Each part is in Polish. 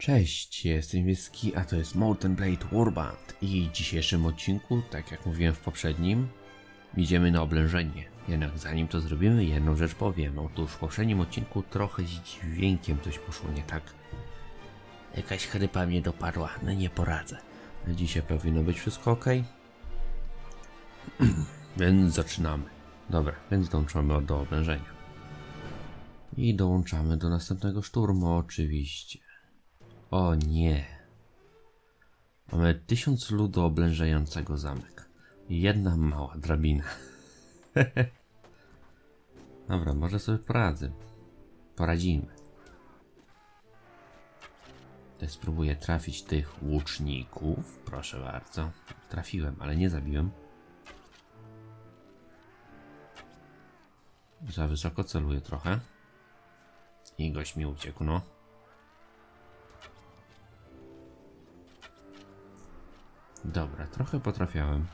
Cześć, jestem Wieski, a to jest Molten Blade Warband i w dzisiejszym odcinku, tak jak mówiłem w poprzednim, idziemy na oblężenie. Jednak zanim to zrobimy, jedną rzecz powiem. Otóż w poprzednim odcinku trochę z dźwiękiem coś poszło nie tak. Jakaś chrypa mnie dopadła, no nie poradzę. Dzisiaj powinno być wszystko ok. więc zaczynamy. Dobra, więc dołączamy do oblężenia. I dołączamy do następnego szturmu, oczywiście. O nie. Mamy tysiąc ludu oblężającego zamek. Jedna mała drabina. Dobra, może sobie poradzę. Poradzimy. To spróbuję trafić tych łuczników. Proszę bardzo. Trafiłem, ale nie zabiłem. Za wysoko celuję trochę. I gość mi uciekł, no. Dobra, trochę potrafiałem.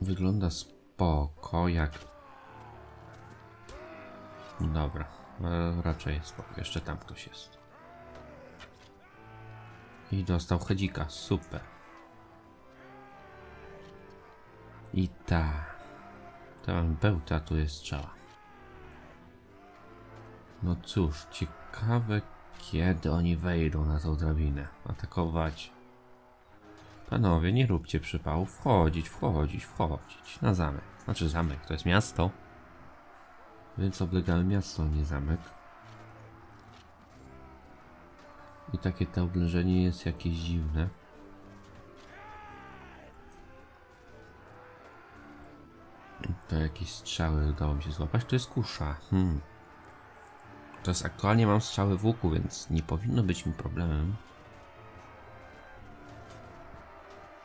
Wygląda spoko, jak... Dobra, e, raczej spoko. Jeszcze tam ktoś jest. I dostał hedzika, super. I ta... Tam bełta tu jest strzała. No cóż, ciekawe kiedy oni wejdą na tą drabinę. Atakować. Panowie, nie róbcie przypału. Wchodzić, wchodzić, wchodzić. Na zamek. Znaczy zamek, to jest miasto. Więc oblegamy miasto, nie zamek. I takie to oblężenie jest jakieś dziwne. To jakieś strzały udało mi się złapać. To jest kusza. Hmm. Jest aktualnie mam strzały w łuku, więc nie powinno być mi problemem.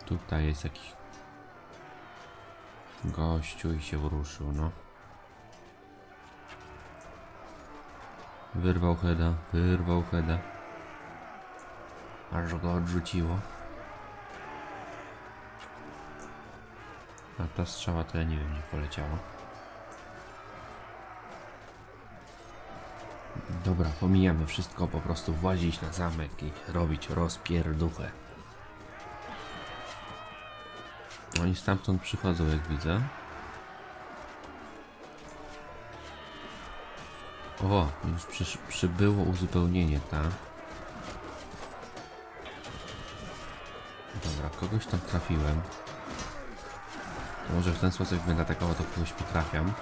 Tutaj jest jakiś gościu i się ruszył, no. Wyrwał heada, wyrwał heada. Aż go odrzuciło. A ta strzała to ja nie wiem, nie poleciała. Dobra, pomijamy wszystko, po prostu włazić na zamek i robić rozpierduchę. Oni stamtąd przychodzą, jak widzę. O, już przysz, przybyło uzupełnienie, tak? Dobra, kogoś tam trafiłem. Może w ten sposób będę atakował, to kogoś potrafiam.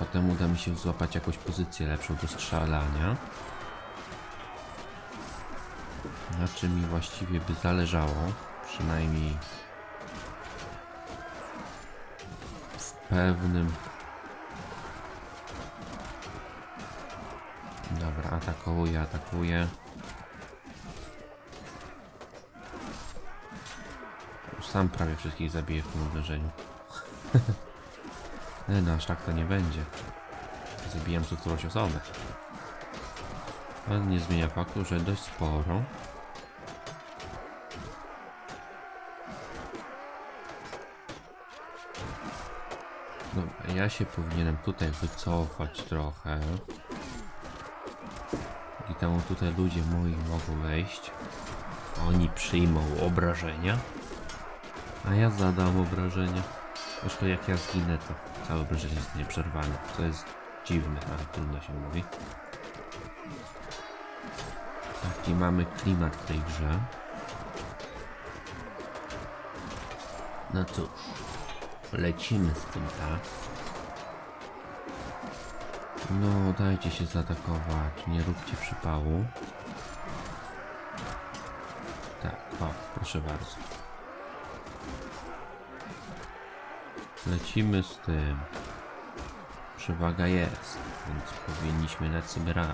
Potem uda mi się złapać jakąś pozycję lepszą do strzelania. Na czym mi właściwie by zależało. Przynajmniej w pewnym. Dobra, atakuję. Już sam prawie wszystkich zabiję w tym uderzeniu. Nie no, aż tak to nie będzie. Zabijam tu którąś osobę. Ale nie zmienia faktu, że dość sporo. Dobra, ja się powinienem tutaj wycofać trochę. I temu tutaj ludzie moi mogą wejść. Oni przyjmą obrażenia. A ja zadam obrażenia. Zresztą jak ja zginę, to całe obrażenie jest nieprzerwane. To jest dziwne, ale trudno się mówi. Taki mamy klimat w tej grze. No cóż, lecimy z tym, tak? No, dajcie się zaatakować, nie róbcie przypału. Tak, o, proszę bardzo. Lecimy z tym. Przewaga jest, więc powinniśmy dać sobie radę.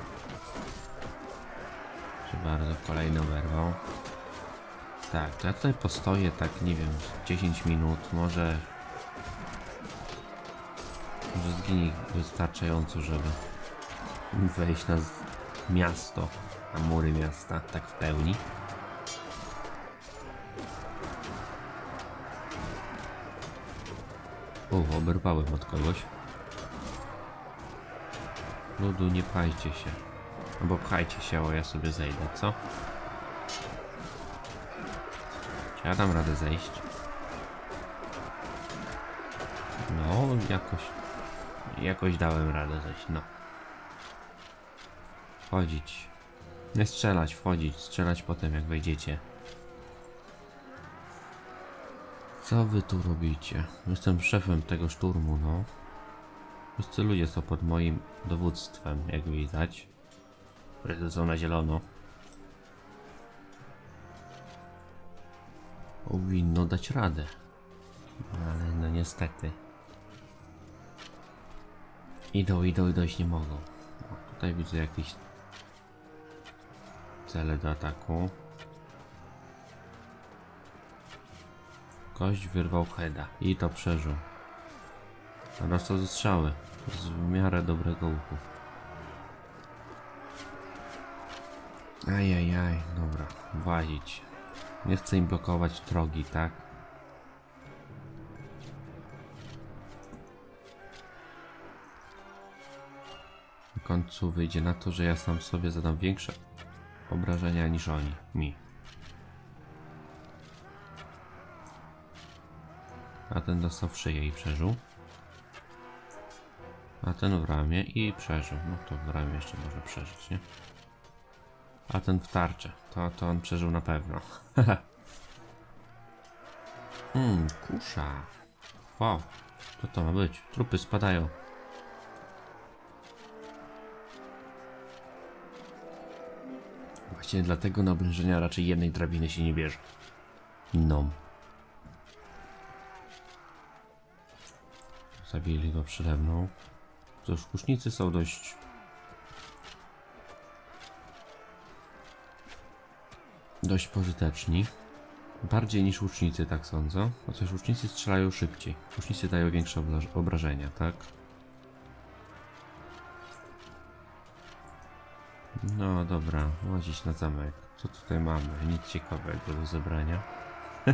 Proszę bardzo, kolejną werwą. Tak, ja tutaj postoję tak, nie wiem, z 10 minut, może... Może zginie wystarczająco, żeby wejść na miasto, na mury miasta, tak w pełni. O, oberwałem od kogoś. Ludu, nie pchajcie się. Albo pchajcie się, a ja sobie zejdę, co? Ja dam radę zejść? No, jakoś... Jakoś dałem radę zejść, no. Wchodzić. Nie strzelać, wchodzić. Strzelać potem, jak wejdziecie. Co wy tu robicie? Jestem szefem tego szturmu, no. Wszyscy ludzie są pod moim dowództwem, jak widać. Wszyscy są na zielono. Powinno dać radę. Ale no niestety. Idą, idą i dojść nie mogą. O, tutaj widzę jakieś cele do ataku. Gość wyrwał heada i to przeżył. A dostał ze strzały. Z w miarę dobrego łuku. Ajajaj, dobra, włazić. Nie chcę im blokować drogi, tak? W końcu wyjdzie na to, że ja sam sobie zadam większe obrażenia niż oni, mi. A ten dostał w szyję i przeżył. A ten w ramię i przeżył. No to w ramię jeszcze może przeżyć, nie? A ten w tarczę. To, to on przeżył na pewno. Hmm, kusza. Wow. Co to ma być? Trupy spadają. Właśnie dlatego na oblężenia raczej jednej drabiny się nie bierze. No. Zabili go przede mną. Cóż, kusznicy są dość... Dość pożyteczni. Bardziej niż łucznicy, tak sądzę. Chociaż łucznicy strzelają szybciej. Łucznicy dają większe obrażenia, tak? No dobra, łazić na zamek. Co tutaj mamy? Nic ciekawego do zebrania.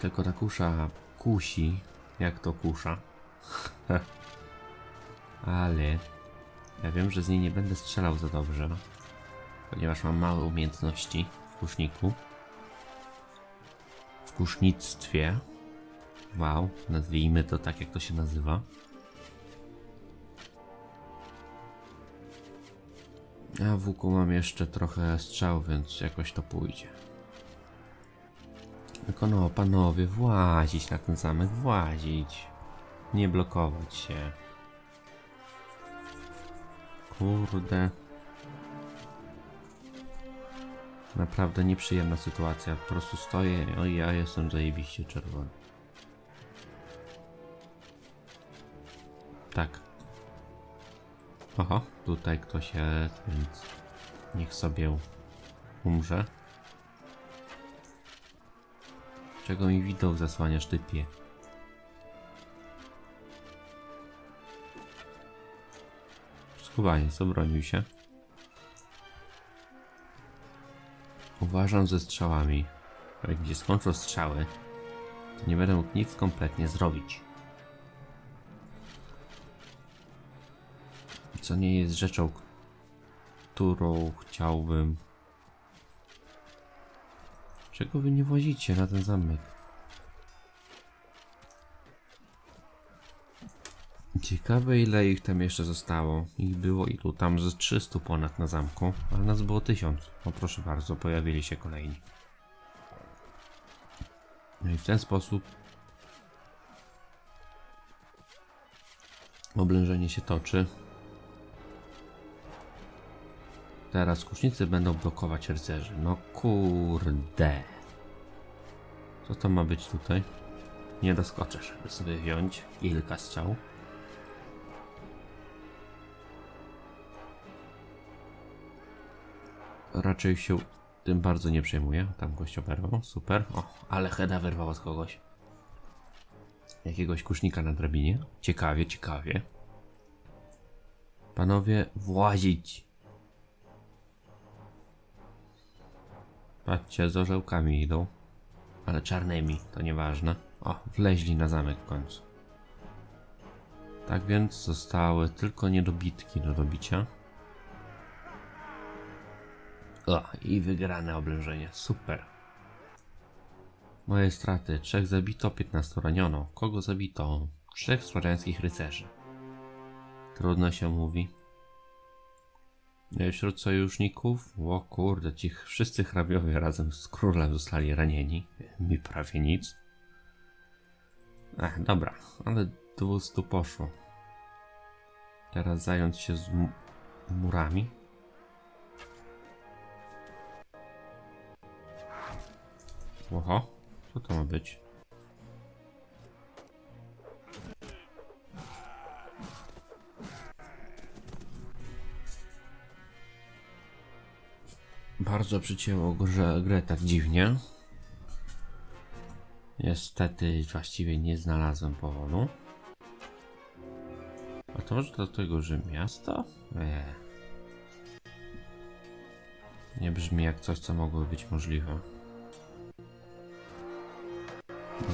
Tylko ta kusza kusi, jak to kusza. Ale ja wiem, że z niej nie będę strzelał za dobrze, ponieważ mam małe umiejętności w kuszniku. W kusznictwie. Wow, nazwijmy to tak, jak to się nazywa. A w łuku mam jeszcze trochę strzał, więc jakoś to pójdzie. Tylko no, panowie, włazić na ten zamek, włazić. Nie blokować się. Kurde. Naprawdę nieprzyjemna sytuacja. Po prostu stoję, o ja jestem zajebiście czerwony. Tak. Oho, tutaj ktoś jest, więc niech sobie umrze. Czego mi widok zasłaniasz, typie? Skubaniec obronił się. Uważam ze strzałami. Jak się skończą strzały, to nie będę mógł nic kompletnie zrobić. Co nie jest rzeczą, którą chciałbym Czego wy nie wozicie na ten zamek? Ciekawe ile ich tam jeszcze zostało. Ich było i tu tam ze 300 ponad na zamku, a nas było 1000. No proszę bardzo, pojawili się kolejni. No i w ten sposób oblężenie się toczy. Teraz kusznicy będą blokować rycerzy. No kurde. Co to ma być tutaj? Nie doskoczę, żeby sobie wziąć kilka strzał. Raczej się tym bardzo nie przejmuję. Tam gość oberwał. Super. O, ale Heda wyrwał od kogoś. Jakiegoś kusznika na drabinie. Ciekawie, ciekawie. Panowie, włazić. Patrzcie, z orzełkami idą. Ale czarnymi, to nieważne. O, wleźli na zamek w końcu. Tak więc zostały tylko niedobitki do dobicia. O, i wygrane oblężenie. Super. Moje straty. Trzech zabito, 15 raniono. Kogo zabito? Trzech słowiańskich rycerzy. Trudno się mówi. E, Wśród sojuszników, o kurde, ci wszyscy hrabiowie razem z królem zostali ranieni. Mi prawie nic. Ech, dobra, ale 200 poszło. Teraz zająć się z murami. Oho, co to ma być? Bardzo przycięło grze, grę tak dziwnie. Niestety właściwie nie znalazłem powodu. A to może dlatego, że miasto? Nie. Nie brzmi jak coś, co mogło być możliwe.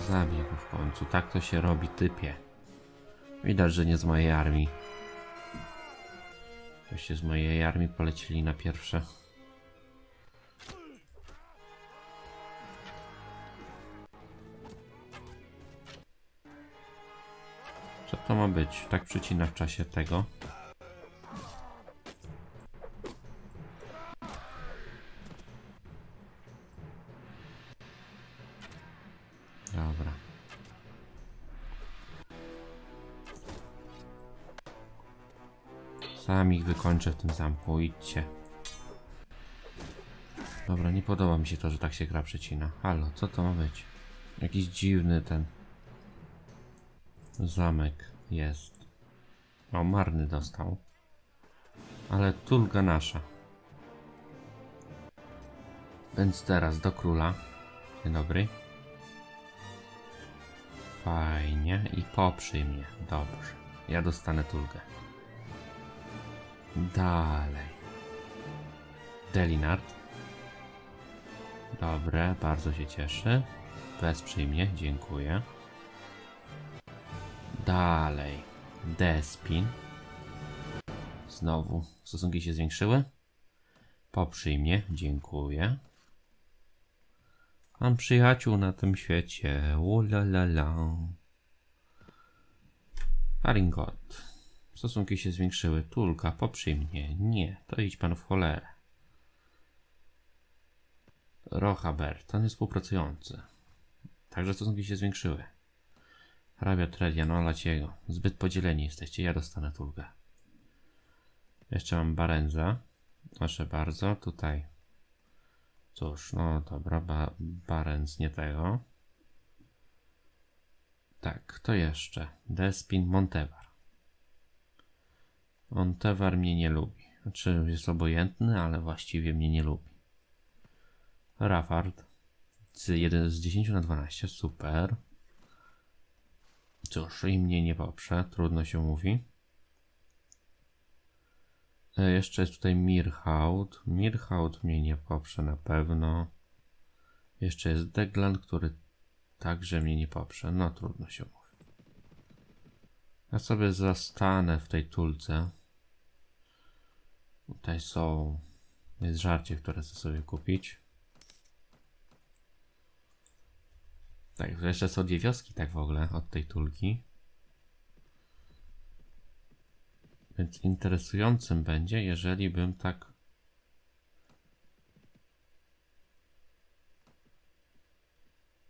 Zabij go w końcu. Tak to się robi, typie. Widać, że nie z mojej armii. Goście z mojej armii polecili na pierwsze. Co to ma być? Tak przycina w czasie tego. Dobra. Sam ich wykończę w tym zamku, idźcie. Dobra, nie podoba mi się to, że tak się gra przecina. Halo, co to ma być? Jakiś dziwny ten zamek jest. O, marny dostał. Ale tulga nasza. Więc teraz do króla. Dzień dobry. Fajnie. I poprzyj mnie. Dobrze. Ja dostanę tulgę. Dalej. Delinard. Dobre, bardzo się cieszy. Wesprzyj mnie, dziękuję. Dalej. Despin. Znowu stosunki się zwiększyły. Poprzyj mnie, dziękuję. Mam przyjaciół na tym świecie. Ulalala. Haringot. Stosunki się zwiększyły. Tulka, poprzyj mnie. Nie, to idź pan w cholerę. Rochaber, to nie współpracujący. Także stosunki się zwiększyły. Hrabia Tredia, no Laciego. Zbyt podzieleni jesteście, ja dostanę tulgę. Jeszcze mam Barenza. Proszę bardzo, tutaj. Cóż, no dobra, ba Barenz nie tego. Tak, to jeszcze. Despin Montevar. Montevar mnie nie lubi. Znaczy jest obojętny, ale właściwie mnie nie lubi. Rafard. Z 1 z 10 na 12, super. Cóż, i mnie nie poprze, trudno się mówi. E, Jeszcze jest tutaj Mirhaud. Mirhaud mnie nie poprze na pewno. Jeszcze jest Deglan, który także mnie nie poprze. No trudno się mówi. Ja sobie zastanę w tej tulce. Tutaj są. Jest żarcie, które chcę sobie kupić. Tak, to jeszcze są dwie wioski, tak w ogóle, od tej tulki. Więc interesującym będzie, jeżeli bym tak.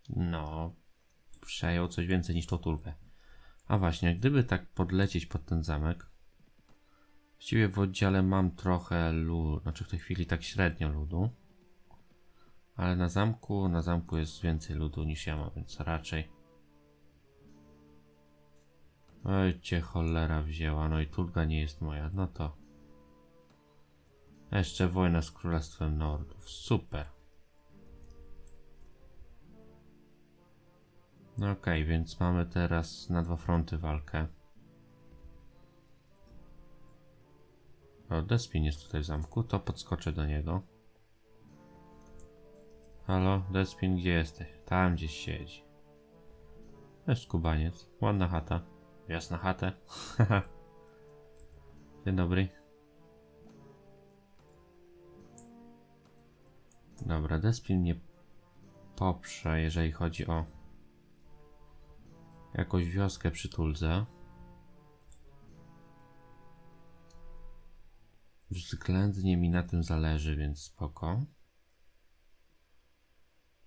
No, przejął coś więcej niż tą tulkę. A właśnie, gdyby tak podlecieć pod ten zamek. Właściwie w oddziale mam trochę ludu, znaczy w tej chwili tak średnio ludu. Ale na zamku, na zamku jest więcej ludu niż ja mam, więc raczej. Oj, cię cholera wzięła, no i Tulga nie jest moja, no to. Jeszcze wojna z Królestwem Nordów, super. No okej, więc mamy teraz na dwa fronty walkę. Despin jest tutaj w zamku, to podskoczę do niego. Halo, Despin, gdzie jesteś? Tam gdzieś siedzi. Jest skubaniec, ładna chata. Wjazd na chatę. Dzień dobry. Dobra, Despin mnie poprze, jeżeli chodzi o jakąś wioskę przy Tuldze. Względnie mi na tym zależy, więc spoko.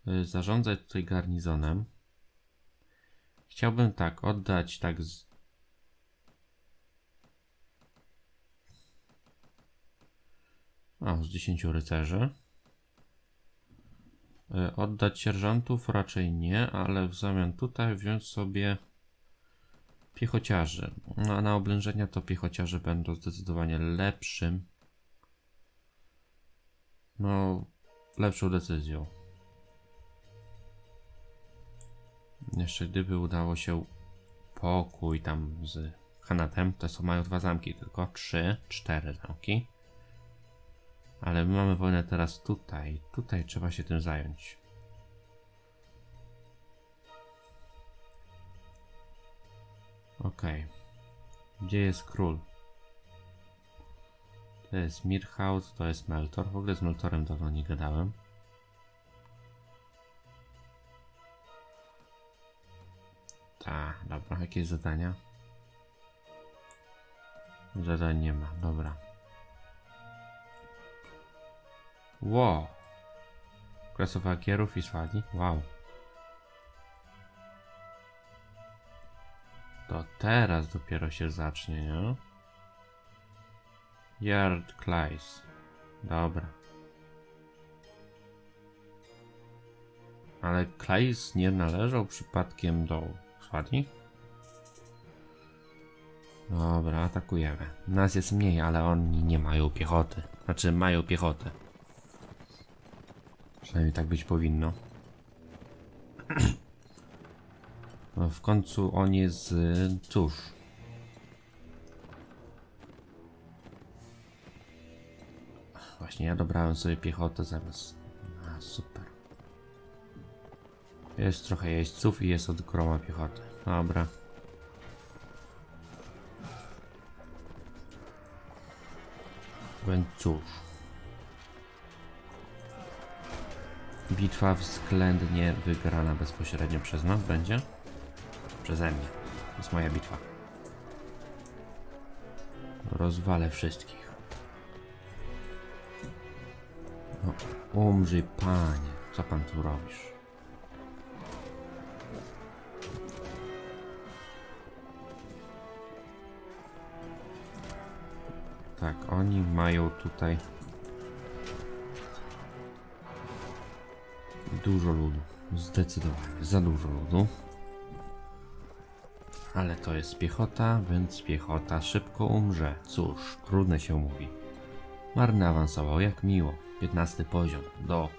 Y, Zarządzać tutaj garnizonem. Chciałbym tak oddać tak z... O, z 10 rycerzy. Y, Oddać sierżantów raczej nie, ale w zamian tutaj wziąć sobie piechociarzy. No, a na oblężenia to piechociarze będą zdecydowanie lepszym. No, lepszą decyzją. Jeszcze gdyby udało się pokój tam z Hanatem, to są mają dwa zamki tylko, trzy, cztery zamki. Ale my mamy wojnę teraz tutaj. Tutaj trzeba się tym zająć. Okej. Gdzie jest król? To jest Mirhaut, to jest Meltor. W ogóle z Meltorem dawno nie gadałem. Tak, dobra, jakieś zadania? Zadań nie ma, dobra. Wow. Klasowa kierów i swali? Wow. To teraz dopiero się zacznie, nie? Yard Klais. Dobra. Ale Klais nie należał przypadkiem do Swadni? Dobra, atakujemy. Nas jest mniej, ale oni nie mają piechoty. Znaczy, mają piechotę. Przynajmniej tak być powinno. No, w końcu on jest... y, cóż... Właśnie ja dobrałem sobie piechotę zamiast... A, super. Jest trochę jeźdźców i jest od groma piechoty. Dobra. Więc cóż. Bitwa względnie wygrana bezpośrednio przez nas będzie? Przeze mnie. To jest moja bitwa. Rozwalę wszystkich. No, umrzyj, panie. Co pan tu robisz? Oni mają tutaj dużo ludu. Zdecydowanie za dużo ludu. Ale to jest piechota, więc piechota szybko umrze. Cóż, trudne się mówi. Marny awansował, jak miło. 15 poziom. Do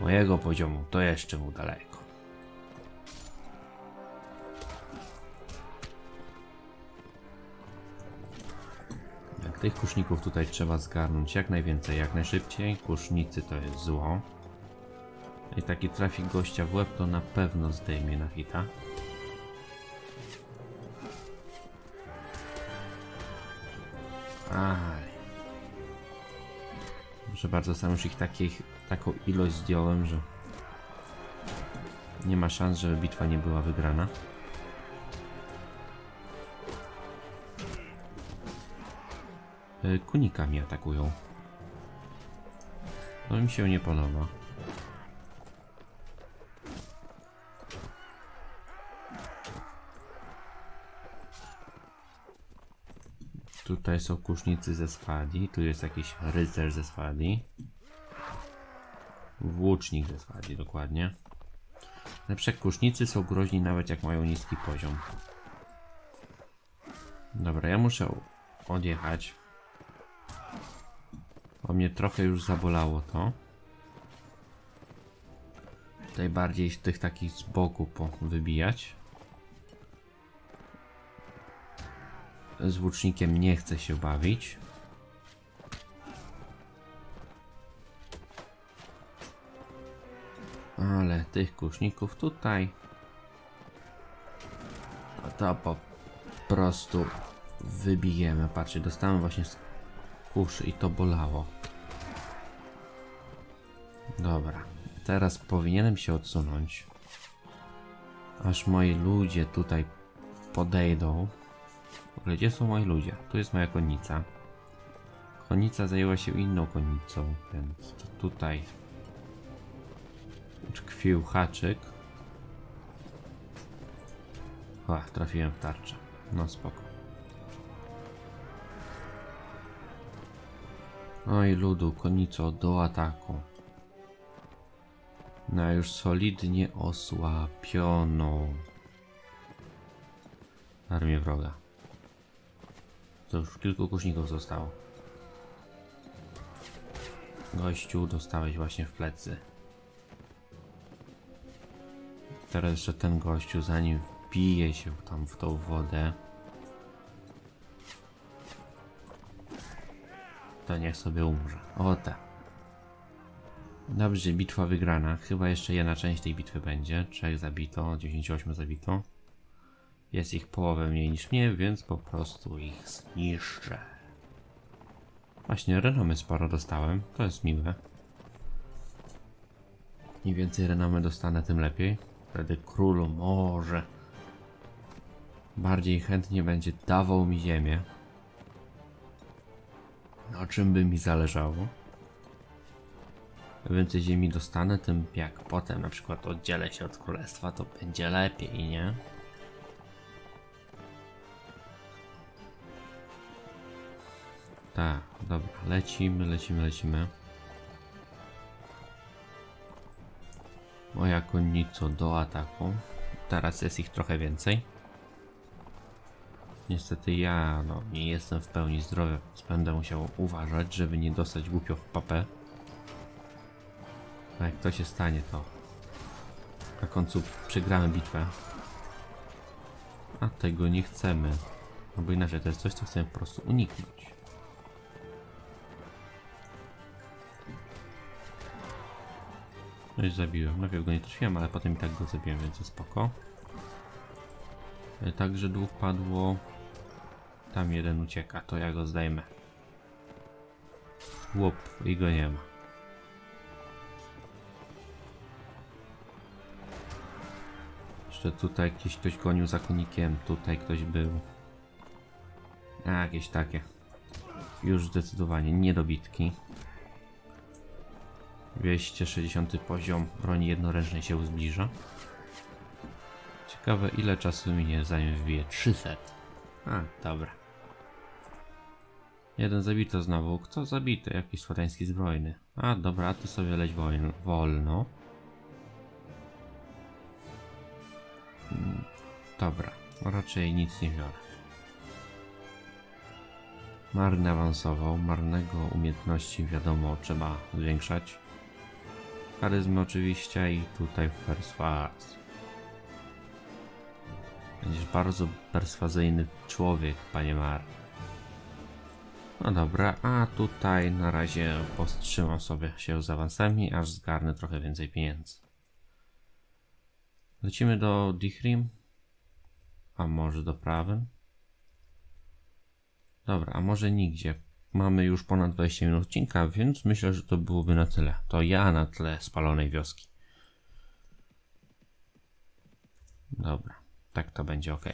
mojego poziomu to jeszcze mu daleko. Tych kuszników tutaj trzeba zgarnąć jak najwięcej, jak najszybciej. Kusznicy to jest zło. I taki trafik gościa w łeb to na pewno zdejmie na hita. Aj. Proszę bardzo, sam już ich takich, taką ilość zdjąłem, że nie ma szans, żeby bitwa nie była wygrana. Kunikami atakują. No mi się nie podoba. Tutaj są kusznicy ze Swadi, tu jest jakiś rycerz ze Swadi. Włócznik ze Swadi, dokładnie. Lepsze kusznicy są groźni nawet jak mają niski poziom. Dobra, ja muszę odjechać. Bo mnie trochę już zabolało to. Tutaj bardziej tych takich z boku po wybijać. Z włócznikiem nie chcę się bawić. Ale tych kuszników tutaj. A to po prostu wybijemy. Patrzcie, dostałem właśnie z kuszy i to bolało. Dobra, teraz powinienem się odsunąć. Aż moi ludzie tutaj podejdą. Ogóle, gdzie są moi ludzie? Tu jest moja konnica. Konica zajęła się inną konnicą, więc tutaj tkwił haczyk. O, trafiłem w tarczę. No spoko. Oj, ludu, konico, do ataku. Na już solidnie osłabioną armię wroga. To już kilku kuszników zostało. Gościu, dostałeś właśnie w plecy. Teraz jeszcze ten gościu, zanim wbije się tam w tą wodę, to niech sobie umrze. O tak. Dobrze, bitwa wygrana. Chyba jeszcze jedna część tej bitwy będzie. Trzech zabito, 98 zabito. Jest ich połowę mniej niż mnie, więc po prostu ich zniszczę. Właśnie, renomy sporo dostałem. To jest miłe. Im więcej renomy dostanę, tym lepiej. Wtedy królu może bardziej chętnie będzie dawał mi ziemię. O czym by mi zależało? Im więcej ziemi dostanę, tym jak potem na przykład oddzielę się od królestwa, to będzie lepiej, nie? Tak, dobra, lecimy, lecimy, lecimy. Moja konnico do ataku. Teraz jest ich trochę więcej. Niestety ja no, nie jestem w pełni zdrowy, więc będę musiał uważać, żeby nie dostać głupio w papę. A jak to się stanie, to na końcu przegramy bitwę. A tego nie chcemy. No bo inaczej to jest coś, co chcemy po prostu uniknąć. No i zabiłem. Najpierw go nie trafiłem, ale potem i tak go zabiłem, więc jest spoko. E, Także dwóch padło. Tam jeden ucieka, to ja go zdejmę. Łup, i go nie ma. Jeszcze tutaj gdzieś ktoś gonił za konikiem, tutaj ktoś był. A, jakieś takie. Już zdecydowanie niedobitki. 260 poziom broni jednoręcznej się zbliża. Ciekawe ile czasu minie zanim wbije 300. A, dobra. Jeden zabito znowu. Kto zabity? Jakiś słowiański zbrojny. A, dobra, ty sobie leć wolno. Dobra, raczej nic nie biorę. Marny awansował, marnego umiejętności wiadomo trzeba zwiększać. Charyzmy oczywiście i tutaj w perswazji. Będziesz bardzo perswazyjny człowiek, panie Mar. No dobra, a tutaj na razie powstrzymam sobie się z awansami, aż zgarnę trochę więcej pieniędzy. Lecimy do Dichrim. A może do prawym? Dobra, a może nigdzie. Mamy już ponad 20 minut odcinka, więc myślę, że to byłoby na tyle. To ja na tle spalonej wioski. Dobra, tak to będzie ok.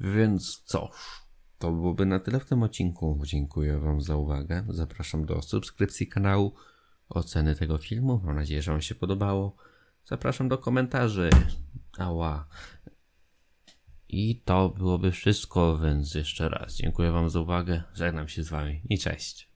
Więc cóż, to byłoby na tyle w tym odcinku. Dziękuję Wam za uwagę. Zapraszam do subskrypcji kanału, oceny tego filmu. Mam nadzieję, że Wam się podobało. Zapraszam do komentarzy. Ała. I to byłoby wszystko, więc jeszcze raz dziękuję Wam za uwagę. Żegnam się z Wami i cześć.